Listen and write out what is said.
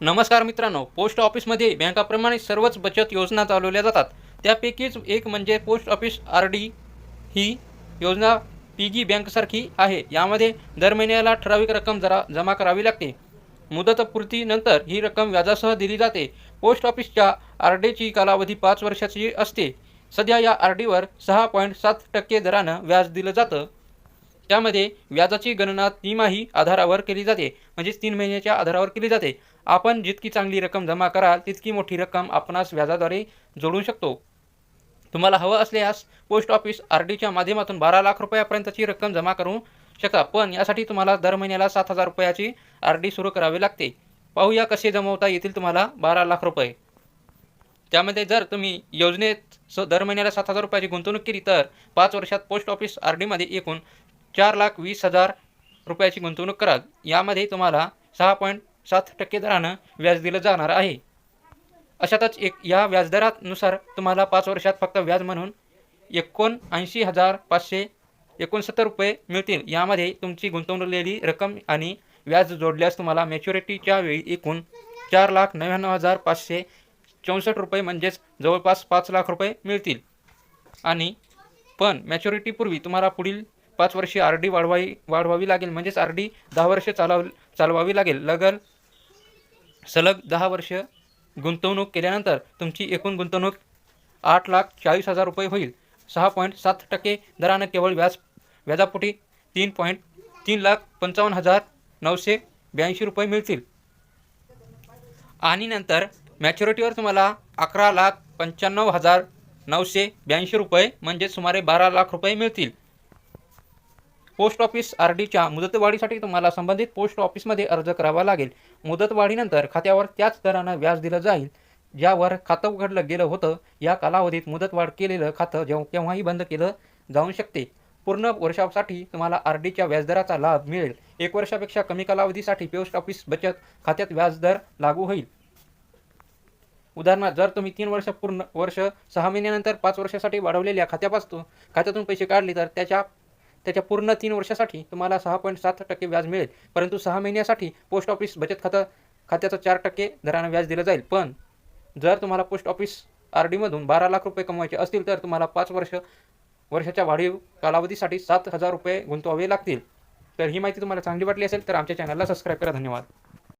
नमस्कार मित्रांनो पोस्ट ऑफिसमध्ये बँकाप्रमाणे सर्वच बचत योजना चालवल्या जातात. त्यापैकीच एक म्हणजे पोस्ट ऑफिस आर डी ही योजना पिगी बँकसारखी आहे. यामध्ये दर महिन्याला ठराविक रक्कम जरा जमा करावी लागते. मुदतपूर्तीनंतर ही रक्कम व्याजासह दिली जाते. पोस्ट ऑफिसच्या आर डीची कालावधी पाच वर्षाची असते. सध्या या आर डीवर सहा पॉईंट सात टक्के दरानं व्याज दिलं जातं. त्यामध्ये व्याजाची गणना तिमाही आधारावर केली जाते. म्हणजेच तीन महिन्याच्या आधारावर केली जाते. आपण जितकी चांगली रक्कम जमा कराल तितकी मोठी रक्कम आपणास व्याजाद्वारे जोडू शकतो. तुम्हाला हवं असल्यास पोस्ट ऑफिस आर डीच्या माध्यमातून बारा लाख रुपयापर्यंतची रक्कम जमा करू शकता पण यासाठी तुम्हाला दर महिन्याला सात हजार रुपयाची आर डी सुरू करावी लागते. पाहूया कसे जमवता येतील तुम्हाला बारा लाख रुपये. त्यामध्ये जर तुम्ही योजनेत स दर महिन्याला सात हजार रुपयाची गुंतवणूक केली तर पाच वर्षात पोस्ट ऑफिस आर डीमध्ये एकूण चार लाख वीस हजार रुपयाची गुंतवणूक कराल. यामध्ये तुम्हाला सहा पॉईंट सात टक्के दरानं व्याज दिलं जाणार आहे. अशातच एक या व्याजदरानुसार तुम्हाला पाच वर्षात फक्त व्याज म्हणून एकोणऐंशी हजार पाचशे एकोणसत्तर रुपये मिळतील. यामध्ये तुमची गुंतवलेली रक्कम आणि व्याज जोडल्यास तुम्हाला मॅच्युरिटीच्या वेळी एकूण चार लाख नव्याण्णव हजार पाचशे चौसष्ट रुपये म्हणजेच जवळपास पाच लाख रुपये मिळतील. आणि पण मॅच्युरिटीपूर्वी तुम्हाला पुढील पाच वर्षे आर डी वाढवावी वाढवावी लागेल. म्हणजेच आर डी दहा वर्षे चालव चालवावी लागेल. लगल सलग दहा वर्ष गुंतवणूक केल्यानंतर तुमची एकूण गुंतवणूक आठ लाख चाळीस हजार रुपये होईल. सहा पॉईंट सात टक्के दरानं केवळ व्याज व्याजापोटी तीन पॉईंट तीन लाख पंचावन्न हजार नऊशे ब्याऐंशी रुपये मिळतील. आणि नंतर मॅच्युरिटीवर तुम्हाला अकरा लाख पंच्याण्णव हजार नऊशे ब्याऐंशी रुपये म्हणजे सुमारे बारा लाख रुपये मिळतील. पोस्ट ऑफिस आर डीच्या मुदतवाढीसाठी तुम्हाला संबंधित पोस्ट ऑफिसमध्ये अर्ज करावा लागेल. मुदतवाढीनंतर खात्यावर त्याच दरानं व्याज दिलं जाईल ज्यावर खातं उघडलं गेलं होतं. या कालावधीत मुदतवाढ केलेलं खातं जेव्हा केव्हाही बंद केलं जाऊ शकते. पूर्ण वर्षासाठी तुम्हाला आर डीच्या व्याजदराचा लाभ मिळेल. एक वर्षापेक्षा कमी कालावधीसाठी पोस्ट ऑफिस बचत खात्यात व्याजदर लागू होईल. उदाहरणार्थ जर तुम्ही तीन वर्ष पूर्ण वर्ष सहा महिन्यानंतर पाच वर्षासाठी वाढवलेल्या खात्यापासून खात्यातून पैसे काढले तर त्याच्या त्याच्या पूर्ण तीन वर्षासाठी तुम्हाला सहा पॉईंट सात टक्के व्याज मिळेल. परंतु सहा महिन्यासाठी पोस्ट ऑफिस बचत खातं खात्याचं चार टक्के दरानं व्याज दिलं जाईल. पण जर तुम्हाला पोस्ट ऑफिस आर डीमधून बारा लाख रुपये कमवायचे असतील तर तुम्हाला पाच वर्ष वर्षाच्या वाढीव कालावधीसाठी सात हजार रुपये गुंतवावे लागतील. तर ही माहिती तुम्हाला चांगली वाटली असेल तर आमच्या चॅनलला सबस्क्राईब करा. धन्यवाद.